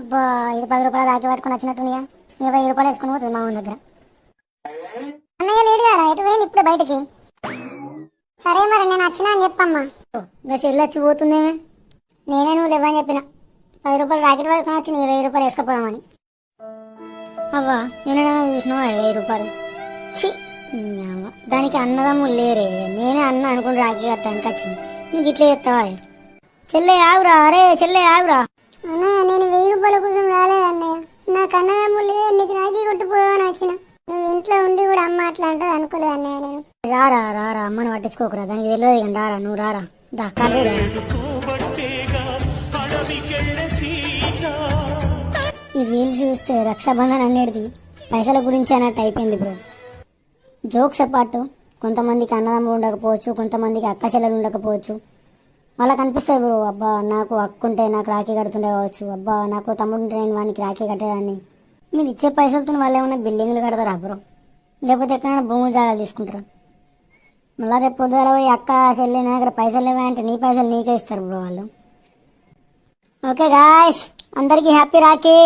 అబ్బా ఇది పది రూపాయలు రాకి పట్టుకొని వచ్చినట్టుగా ఇక వెయ్యి రూపాయలు వేసుకుని పోతుంది మా దగ్గర. అన్నయ్య లేడు కదా ఎటు పోయింది ఇప్పుడు బయటికి? సరే మరి నేను వచ్చినా అని చెప్పమ్మా. ఇంకా చెల్లి వచ్చి పోతుందేమే? నేనే నువ్వు లేవని చెప్పిన. పది రూపాయలు రాకెట్ పట్టుకొని వచ్చి నీ వెయ్యి రూపాయలు వేసుకుపోదామని. అవ్వా ఎన్నడైనా చూసినావా వెయ్యి రూపాయలు? ఛీ అవ్వ. దానికి అన్నదమ్ము లేరే. నేనే అన్న అనుకుని రాఖీ కట్టడానికి వచ్చింది. నువ్వు ఇట్లా చెప్తావా చెల్లె ఆగురా అరే చెల్లె ఆగురా. అన్నయ్య నేను వెయ్యి రూపాయలు నీకు రాఖీ కొట్టిపోయావని వచ్చిన. నువ్వు ఇంట్లో ఉండి కూడా అమ్మ అట్లా అంటది అనుకోలేదు అన్నయ్య నేను. రారా రారా అమ్మని పట్టించుకోకురా. దానికి తెలియదు ఇక. రారా నువ్వు రారా. దా ఈ రీల్స్ చూస్తే రక్షాబంధన్ అనేది పైసల గురించి అన్నట్టు అయిపోయింది బ్రో. జోక్స్ అపార్ట్ కొంతమందికి అన్నదమ్ములు ఉండకపోవచ్చు కొంతమందికి అక్క చెల్లెలు ఉండకపోవచ్చు. వాళ్ళకి అనిపిస్తుంది బ్రో అబ్బా నాకు అక్కుంటే నాకు రాఖీ కడుతుండే కావచ్చు. అబ్బా నాకు తమ్ముడు ఉంటే నేను వానికి రాఖీ కట్టేదాన్ని. మీరు ఇచ్చే పైసలతో వాళ్ళు ఏమైనా బిల్డింగ్లు కడతారా బ్రో? లేకపోతే ఎక్కడైనా భూములు జాగాలు తీసుకుంటారా? మళ్ళీ రేపు పొద్దుగాల పోయి అక్క చెల్లి నా దగ్గర పైసలు లేవా అంటే నీ పైసలు నీకే ఇస్తారు బ్రో వాళ్ళు. ఓకే గాయస్ అందరికీ హ్యాపీ రాఖీ.